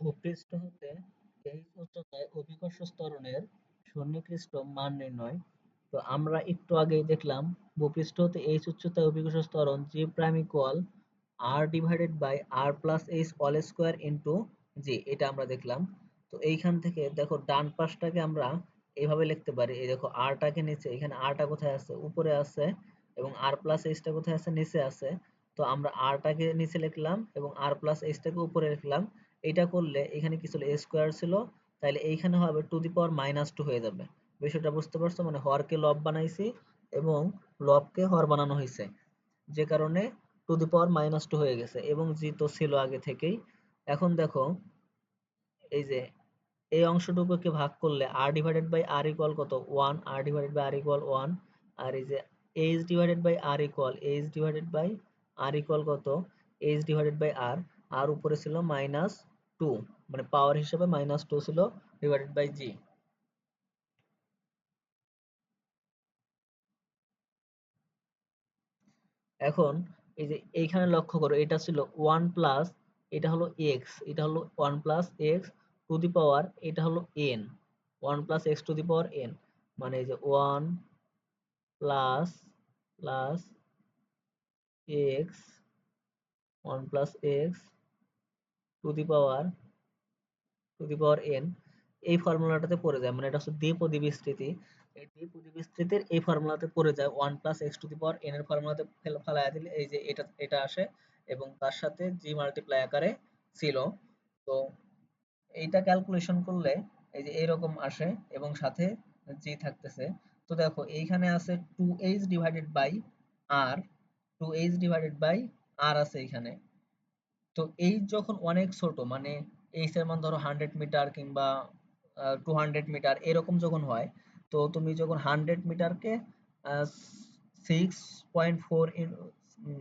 ভূপৃষ্ঠ হতে এই উচ্চতায় অভিকর্ষ ত্বরণের সন্নিকৃষ্ট মান নির্ণয়। তো আমরা একটু আগেই দেখলাম, ভূপৃষ্ঠ হতে এইচ উচ্চতায় অভিকর্ষ ত্বরণ G prime equal R divided by R plus H all square into G এটা আমরা দেখলাম। তো এইখান থেকে দেখো ডান পাশটাকে আমরা এইভাবে লিখতে পারি। এই দেখো আরটাকে নিচে, এখানে আরটা কোথায় আছে? উপরে আছে এবং আর প্লাস এইচটা কোথায় আছে? নিচে আছে। তো আমরা আরটাকে নিচে লিখলাম এবং আর প্লাস এইচটাকে উপরে লিখলাম। এটা করলে এখানে কি ছিল এ স্কোয়ার ছিল তাহলে এইখানে হবে to the power minus two হয়ে যাবে। বিষয়টা বুঝতে পারছ? মানে হরকে লব বানাইছি এবং লবকে হর বানানো হয়েছে যে কারণে to the power minus two হয়ে গেছে এবং জি তো ছিল আগে থেকেই। এখন দেখো, এই যে, এই অংশটুকুকে ভাগ করলে R divided by R equal কত? One R divided by R equal one আর এই যে H divided by R equal H divided by R equal কত? এইচ ডিভাইডেড বাই আর আর উপরে ছিল মাইনাস টু মানে পাওয়ার হিসেবে মাইনাস টু ছিল divided by G এখন এই যে এইখানে লক্ষ্য করো, এটা ছিল ওয়ান প্লাস এটা হলো এক্স এটা হলো one plus X to the power এটা হলো N one plus X to the power N মানে এই যে one plus plus X one plus X to the power, to the power N এই ফর্মুলাটাতে পড়ে যায়। মানে এটা হচ্ছে দ্বিপদী বিস্তৃতি এই দ্বিপদী বিস্তৃতির এই ফর্মুলাতে পড়ে যায় one plus X to the power N এর ফর্মুলাতে ফেলাইয়া দিলে এই যে এটা এটা আসে এবং তার সাথে জি মাল্টিপ্লাই আকারে ছিল। তো এইটা ক্যালকুলেশন করলে এই যে এরকম আসে এবং সাথে জি থাকতেছে। তো দেখো, এইখানে আছে two H divided by R two H divided by R আছে এখানে তো এইচ যখন অনেক ছোট মানে এইচ এর মান ধরো হান্ড্রেড মিটার কিংবা টু হান্ড্রেড মিটার এরকম যখন হয়, তো তুমি যখন হান্ড্রেড মিটারকে সিক্স পয়েন্ট ফোর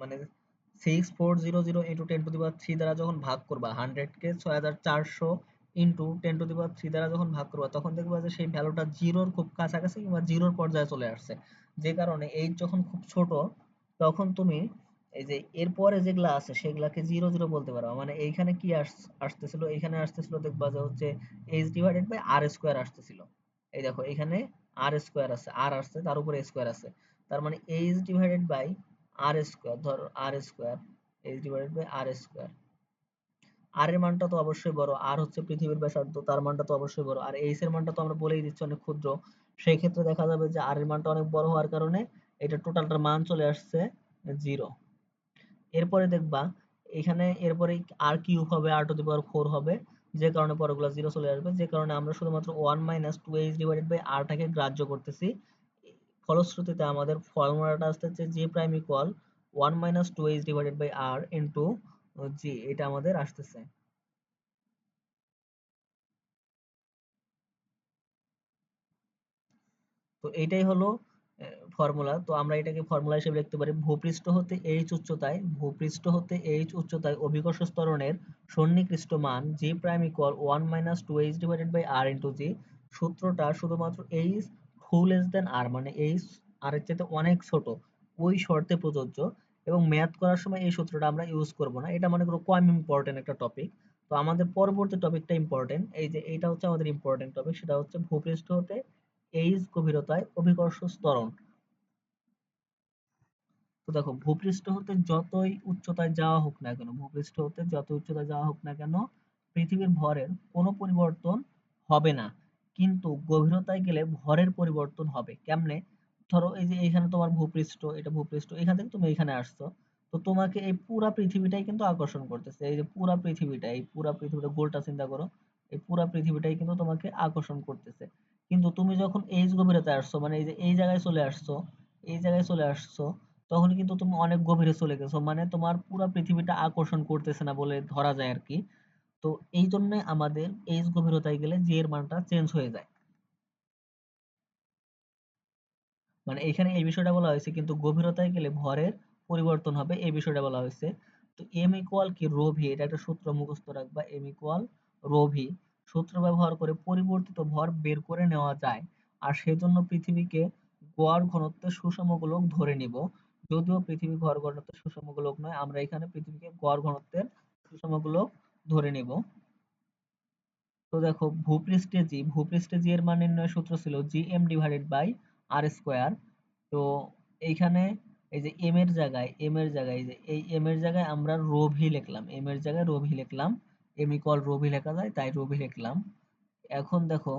মানে six four zero zero into ten to the power three দ্বারা যখন ভাগ করবা হান্ড্রেডকে ছয় হাজার চারশো into ten to the power three দ্বারা যখন ভাগ করবা, তখন দেখবা যে সেই ভ্যালুটা জিরোর খুব কাছাকাছি কিংবা জিরোর পর্যায়ে চলে আসছে। যে কারণে এইচ যখন খুব ছোট, তখন তুমি এই যে এরপরে যেগুলা আছে, সেগুলাকে জিরো জিরো বলতে পারো। মানে এইখানে কি আসতেছিল? এইখানে আসতেছিল দেখবা যে হচ্ছে H divided by R square আসতেছিল। এই দেখো, এখানে আর স্কোয়ার আছে আর আসছে, তার উপরে স্কোয়ার আছে। তার মানে H divided by R square ধর R square H divided by R square R এর মানটা তো অবশ্যই বড় আর হচ্ছে পৃথিবীর ব্যাসার্ধ, তার মানটা তো অবশ্যই বড়। আর এইচ এর মানটা তো আমরা বলেই দিচ্ছি অনেক ক্ষুদ্র। সেই ক্ষেত্রে দেখা যাবে যে আর এর মানটা অনেক বড় হওয়ার কারণে এটা টোটালটার মান চলে আসছে জিরো এরপরে দেখবা এখানে এরপরে আর কিউব হবে, আর টু দি পাওয়ার ফোর হবে, যে কারণে পরগুলো জিরো চলে আসবে, যে কারণে আমরা শুধুমাত্র one minus two H divided by আরটাকে গ্রাহ্য করতেছি। ফলশ্রুতিতে আমাদের ফর্মুলাটা আসতেছে G prime equal one minus two H divided by R into G এটা আমাদের আসতেছে। তো এইটাই হলো ফর্মুলা তো আমরা এটাকে ফর্মুলা হিসেবে লিখতে পারি ভূপৃষ্ঠ হতে এইচ উচ্চতায়, ভূপৃষ্ঠ হতে এইচ উচ্চতায় অভিকর্ষ ত্বরণের সন্নিকৃষ্ট মান G prime equal one minus two H divided by R into G সূত্রটা শুধুমাত্র এইচ হু লেস দেন আর মানে এইচ আর এর চাইতে অনেক ছোট, ওই শর্তে প্রযোজ্য এবং ম্যাথ করার সময় এই সূত্রটা আমরা ইউজ করব না, এটা মনে করো কম ইম্পর্টেন্ট একটা টপিক তো আমাদের পরবর্তী টপিকটা ইম্পর্টেন্ট এই যে এইটা হচ্ছে আমাদের ইম্পর্টেন্ট টপিক সেটা হচ্ছে ভূপৃষ্ঠ হতে এইচ গভীরতায় অভিকর্ষ ত্বরণ তো দেখো, ভূপৃষ্ঠ হতে যতই উচ্চতায় যাওয়া হোক না কেন, ভূপৃষ্ঠ হতে যত উচ্চতায় যাওয়া হোক না কেন, পৃথিবীর ভরের কোনো পরিবর্তন হবে না। কিন্তু গভীরতায় গেলে ভরের পরিবর্তন হবে। কেমনে? ধরো এই যে এখানে তোমার ভূপৃষ্ঠ, এটা ভূপৃষ্ঠ, এখান থেকে তুমি এখানে আসছো। তো তোমাকে এই পুরা পৃথিবীটাই কিন্তু আকর্ষণ করতেছে। এই যে পুরা পৃথিবীটা, এই পুরা পৃথিবীটা গোলটা চিন্তা করো, এই পুরা পৃথিবীটাই কিন্তু তোমাকে আকর্ষণ করতেছে। কিন্তু তুমি যখন এই গভীরতায় আসছো মানে এই যে এই জায়গায় চলে আসছো, এই জায়গায় চলে আসছো তখন কিন্তু তুমি অনেক গভীরে চলে গেছো। মানে তোমার পুরো পৃথিবীটা আকর্ষণ করতেছে না বলে ধরা যায় আর কি। তো এই জন্য আমাদের এইচ গভীরতায় গেলে জি এর মানটা চেঞ্জ হয়ে যায়। মানে এখানে এই বিষয়টা বলা হয়েছে, কিন্তু গভীরতায় গেলে ভরের পরিবর্তন হবে এই বিষয়টা বলা হয়েছে। তো এম ইকুয়াল কি রো ভি এটা একটা সূত্র মুখস্থ রাখবা। এম ইকুয়াল রো ভি সূত্র ব্যবহার করে পরিবর্তিত ভর বের করে নেওয়া যায়। আর সেজন্য পৃথিবীকে গড় ঘনত্বের সুষম গোলক ধরে নিব। যদিও পৃথিবী গড় ঘনত্বের সুষম গোলক নয়, আমরা এখানে পৃথিবীকে গড় ঘনত্বের সুষম গোলক ধরে নিব। তো দেখো, ভূপৃষ্ঠে জি ভূপৃষ্ঠে জি এর মান নির্ণয়ের সূত্র ছিল G M divided by R square তো এইখানে এই যে এম এর জায়গায় এম এর জায়গায় যে এই এম এর জায়গায় আমরা রো ভি লিখলাম। এম এর জায়গায় রো ভি লিখলাম। এম ইকুয়াল রো ভি লেখা যায়, তাই রো ভি লিখলাম। এখন দেখো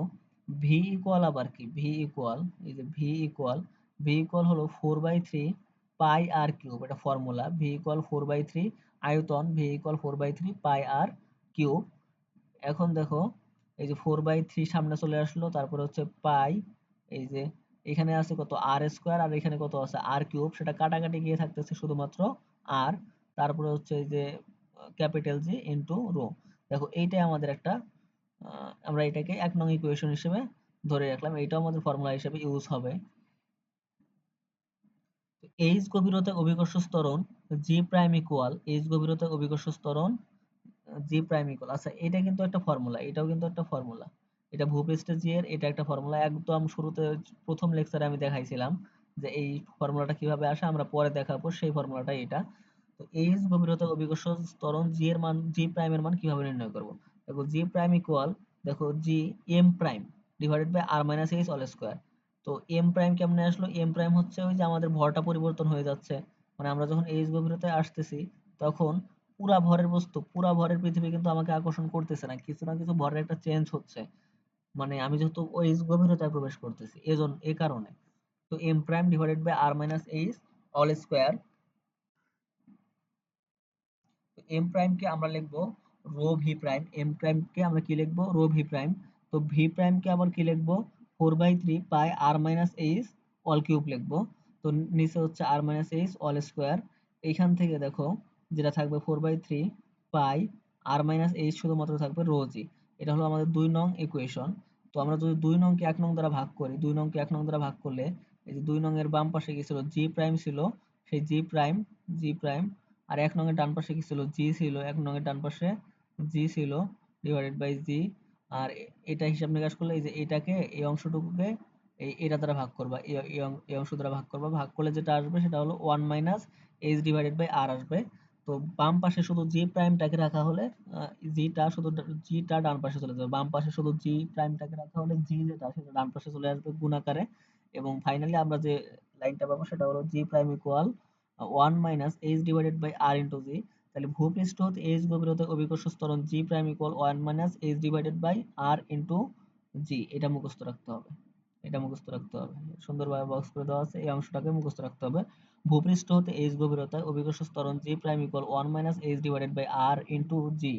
ভি ইকুয়াল আবার কি? ভি ইকুয়াল এই যে ভি ইকুয়াল ভি ইকুয়াল হলো four by three pi R cube, এটা formula V equal four by three আয়তন V equal four by three pi R cube. এখন দেখো, এই যে ফোর বাই থ্রি সামনে চলে আসলো, তারপরে হচ্ছে পাই, এই যে এখানে আছে কত? আর স্কোয়ার আর এখানে কত আছে? আর কিউব, সেটা কাটাকাটি গিয়ে থাকতেছে শুধুমাত্র আর তারপরে হচ্ছে এই যে ক্যাপিটাল জি ইন্টু রো দেখো, এইটাই আমাদের একটা আমরা এটাকে এক নং ইকুয়েশন হিসেবে ধরে রাখলাম, এইটাও আমাদের ফর্মুলা হিসেবে ইউজ হবে। এইচ গভীরতা অভিকর্ষ স্তরণ জি প্রাইম ইকুয়াল এইচ গভীরতা অভিকর্ষ স্তরণ জি প্রাইম ইকুয়াল আচ্ছা এটা কিন্তু একটা ফর্মুলা এটাও কিন্তু একটা ফর্মুলা এটা ভূপৃষ্ঠে জি এর, এটা একটা ফর্মুলা একদম শুরুতে প্রথম লেকচারে আমি দেখাইছিলাম যে এই ফর্মুলাটা কীভাবে আসে, আমরা পরে দেখাবো সেই ফর্মুলাটা এটা। তো এইচ গভীরতা অভিকর্ষ স্তরণ জি এর মান জি প্রাইমের মান কীভাবে নির্ণয় করব? দেখো জি প্রাইম ইকুয়াল দেখো G M prime divided by R minus H all square তো এম প্রাইম কেমনে আসলো? এম প্রাইম হচ্ছে ওই যে আমাদের ভরটা পরিবর্তন হয়ে যাচ্ছে। মানে আমরা যখন এইচ গভীরতায় আসতেছি, তখন পুরা ভরের বস্তু, পুরা ভরের পৃথিবী কিন্তু আমাকে আকর্ষণ করতেছে না। কিছু না কিছু ভরের একটা চেঞ্জ হচ্ছে। মানে আমি যেহেতু ওই গভীরতায় প্রবেশ করতেছি, এজন্য, এ কারণে। তো M prime divided by R minus H all square M প্রাইমকে আমরা লিখব রো ভি প্রাইম এম প্রাইমকে আমরা কি লিখব? রো ভি প্রাইম তো ভি প্রাইমকে আবার কি লিখব? Four by three pi R minus H all cube লিখব। তো নিচে হচ্ছে R minus H all square. এইখান থেকে দেখো, যেটা থাকবে four by three pi R minus H শুধুমাত্র থাকবে রো জি। এটা হলো আমাদের দুই নং ইকুয়েশন তো আমরা যদি দুই নংকে এক নং দ্বারা ভাগ করি, দুই নংকে এক নং দ্বারা ভাগ করলে এই যে দুই নং এর বাম পাশে কি ছিল? জি প্রাইম ছিল, সেই জি প্রাইম জি প্রাইম, আর এক নং এর ডান পাশে কি ছিল? জি ছিল, এক নং এর ডান পাশে জি ছিল ডিভাইডেড বাই জি। আর এটা হিসাব নিকাশ করলে এই যে এটাকে, এই অংশটুকুকে এই এটা দ্বারা ভাগ করবা, এই অংশ দ্বারা ভাগ করবা। ভাগ করলে যেটা আসবে সেটা হলো one minus H divided by R আসবে। তো বাম পাশে শুধু জি প্রাইমটাকে রাখা হলে জিটা শুধু জিটা ডান পাশে চলে যাবে। বাম পাশে শুধু জি প্রাইমটাকে রাখা হলে জি যেটা, সেটা ডান পাশে চলে আসবে গুণাকারে। এবং ফাইনালি আমরা যে লাইনটা পাবো সেটা হলো G prime equal one minus H divided by R into G তাহলে ভূপৃষ্ঠ হতে এইচ গভীরতা অভিকর্ষ স্তরণ G prime equal one minus H divided by R into G এটা মুখস্থ রাখতে হবে। এটা মুখস্থ রাখতে হবে। সুন্দরভাবে বক্স করে দেওয়া আছে। এই অংশটাকে মুখস্থ রাখতে হবে। ভূপৃষ্ঠ হতে এইচ গভীরতায় অভিকর্ষ স্তরণ G prime equal one minus H divided by R into G